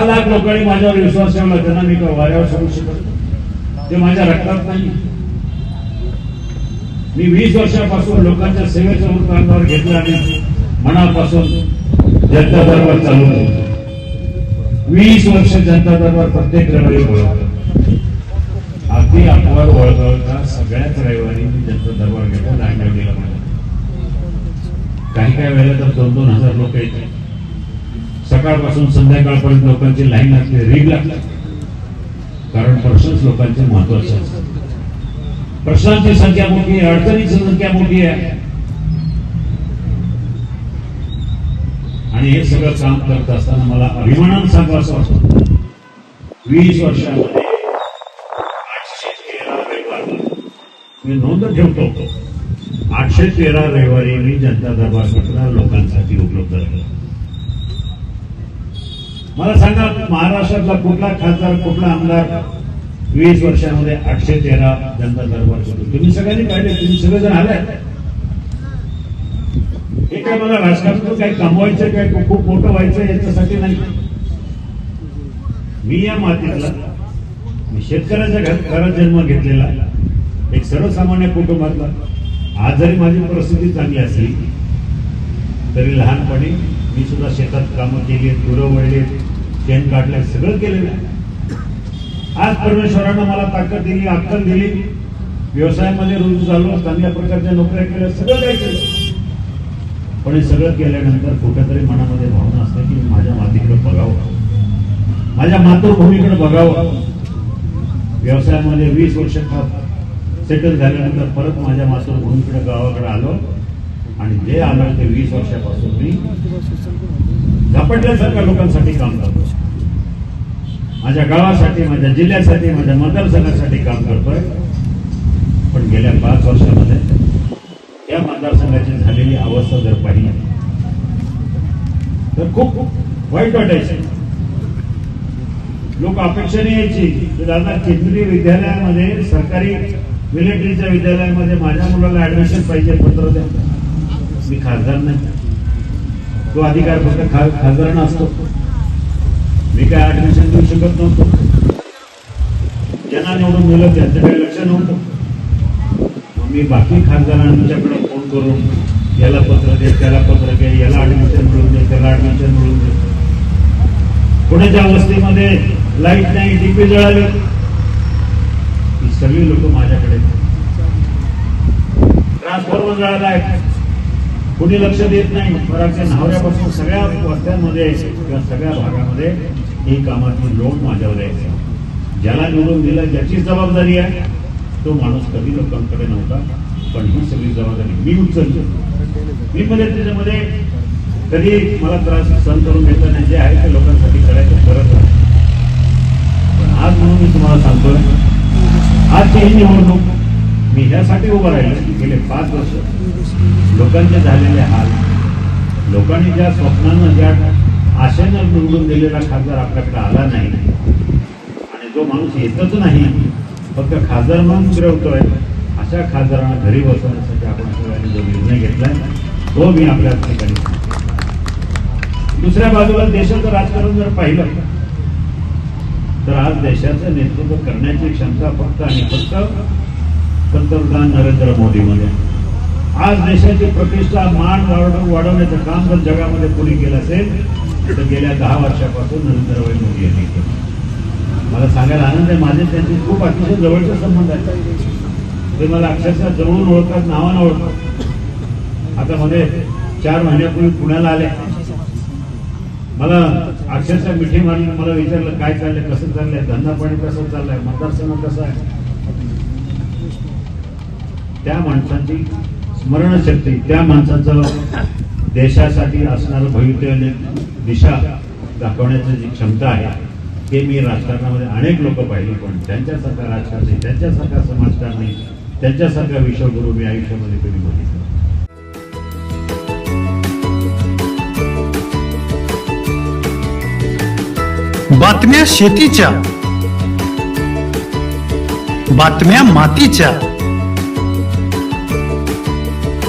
दहा लाख लोकांनी माझ्यावर विश्वास ठेवला त्यांना मी वाऱ्यावर सोडू शकत ते माझ्या रक्तात नाही. मी वीस वर्षापासून लोकांच्या सेवेचा वृत्तांतावर घेतला आणि मनापासून जनता दरबार चालू ठेवतो वीस वर्ष जनता दरबार प्रत्येक रविवारी बोलवतो अगदी अपवाद वळवळता सगळ्याच रविवारी मी जनता दरबार घेतला दांडवलीला माझ्या काही काही वेळेला तर दोन दोन हजार लोक येतात. सकाळपासून संध्याकाळपर्यंत लोकांची लाईन लागते रीग लागतात कारण प्रश्नच लोकांचे महत्त्वाचे असतात प्रश्नांची संख्या मोठी आहे अडचणीची संख्या मोठी आहे. आणि हे सगळं काम करत असताना मला अभिमानानं असं वाटतं. वीस वर्षामध्ये आठशे तेरा रविवार मी नोंद ठेवतो. आठशे तेरा रविवारी मी जनता दरबार पत्र लोकांसाठी उपलब्ध राहिला मला सांगा महाराष्ट्रातला कुठला खासदार कुठला आमदार वीस वर्षामध्ये आठशे तेरा जनता दरबार करतो तुम्ही सगळ्यांनी पाहिले तुम्ही सगळेजण आलाय. हे काय मला राजकारणातून काही कमवायचं काय? खूप मोठं व्हायचं याच्यासाठी नाही. मी या मातीतला मी शेतकऱ्याच्या घर- घरात जन्म घेतलेला एक सर्वसामान्य कुटुंबातला. आज जरी माझी परिस्थिती चांगली असली तरी लहानपणी मी सुद्धा शेतात कामं केली गुरं वळली शेण काढले सगळं केलेलं आहे. आज परमेश्वरानं मला ताकद दिली अक्कल दिली. व्यवसायामध्ये रुजू झालो चांगल्या प्रकारच्या नोकऱ्या केल्या सगळं काही केलं. पण हे सगळं केल्यानंतर कुठेतरी मनामध्ये भावना असते की माझ्या मातीकडे बघावं. माझ्या मातृभूमीकडे बघावं. व्यवसायामध्ये वीस वर्ष सेटल झाल्यानंतर परत माझ्या मातृभूमीकडे गावाकडे आलो. आणि जे आलं ते वीस वर्षापासून मी झपटल्यासारख्या लोकांसाठी काम करतो माझ्या गावासाठी माझ्या जिल्ह्यासाठी माझ्या मतदारसंघासाठी काम करतोय. पण गेल्या पाच वर्षामध्ये या मतदारसंघाची झालेली अवस्था जर पाहिली तर खूप खूप वाईट वाटायची. लोक अपेक्षाने यायची. की दादा केंद्रीय विद्यालयामध्ये सरकारी मिलिटरीच्या विद्यालयामध्ये माझ्या मुलाला ऍडमिशन पाहिजे पत्र द्या. मी खासदार नाही. तो अधिकार फक्त खा खासदारांना असतो. मी काय ऍडमिशन देऊ शकत नव्हतो. ज्यांना निवडून दिलं त्यांच्याकडे लक्ष नव्हतं. मग मी बाकी खासदारांच्याकडे फोन करून याला पत्र दे त्याला पत्र दे याला ऍडमिशन मिळून दे त्याला ऍडमिशन मिळून दे. पुण्याच्या वस्तीमध्ये लाइट नाही डीपी जळाले. ही सगळी लोक माझ्याकडे ट्रान्सफॉर्मर जळाला आहे कुणी लक्ष देत नाही पराच्या नावऱ्यापासून सगळ्या वस्त्यांमध्ये किंवा सगळ्या भागामध्ये ही कामाची लोन माझ्यावर आहे ज्याला निवडून दिलं ज्याची जबाबदारी आहे. तो माणूस कधी लोकांकडे नव्हता पण ही सगळी जबाबदारी मी उचलतो मी म्हणजे त्याच्यामध्ये कधी मला त्रास सहन करून घेतला नाही. जे आहे ते लोकांसाठी करायचं करत आहे पण आज म्हणून मी तुम्हाला सांगतोय आज ही निवडणूक मी ह्यासाठी उभं राहिलो की गेले पाच वर्ष. लोकांचे झालेले हाल. लोकांनी ज्या स्वप्नानं ज्या आशेनं निवडून दिलेला खासदार आपल्याकडे आला नाही. आणि जो माणूस येतच नाही फक्त खासदार म्हणून फिरवतोय अशा खासदारांना घरी बसवण्यासाठी आपण सगळ्यांनी जो निर्णय घेतलाय तो मी आपल्या ठिकाणी दुसऱ्या बाजूला देशाचं राजकारण जर पाहिलं तर आज देशाचं नेतृत्व करण्याची क्षमता फक्त आणि फक्त पंतप्रधान नरेंद्र मोदीमध्ये आहे. आज देशाची प्रतिष्ठा मान वाढवण्याचं काम जर जगामध्ये कोणी केलं असेल तर गेल्या दहा वर्षापासून नरेंद्रभाई मोदी यांनी केलं. मला सांगायला आनंद आहे माझे त्यांचे खूप अतिशय जवळचे संबंध आहेत. ते मला अक्षरशः जवळून ओळखतात नावानं ओळखतात. आता मध्ये चार महिन्यापूर्वी पुण्याला आले. मला अक्षरशः मिठी मारली मला विचारलं काय चाललंय? कसं चाललंय? धंदा पाणी कसं चाललंय? मतदारसंघ कसा आहे? त्या माणसाची स्मरणशक्ती त्या माणसाचं देशासाठी असणारं भवितव्य दिशा दाखवण्याची जी क्षमता आहे ते मी राजकारणामध्ये अनेक लोक पाहिले पण त्यांच्यासारखा राजकारणी त्यांच्यासारखा समाजकारणी त्यांच्यासारखा विश्वगुरु मी आयुष्यामध्ये कधी बघितलं बातम्या शेतीच्या बातम्या मातीच्या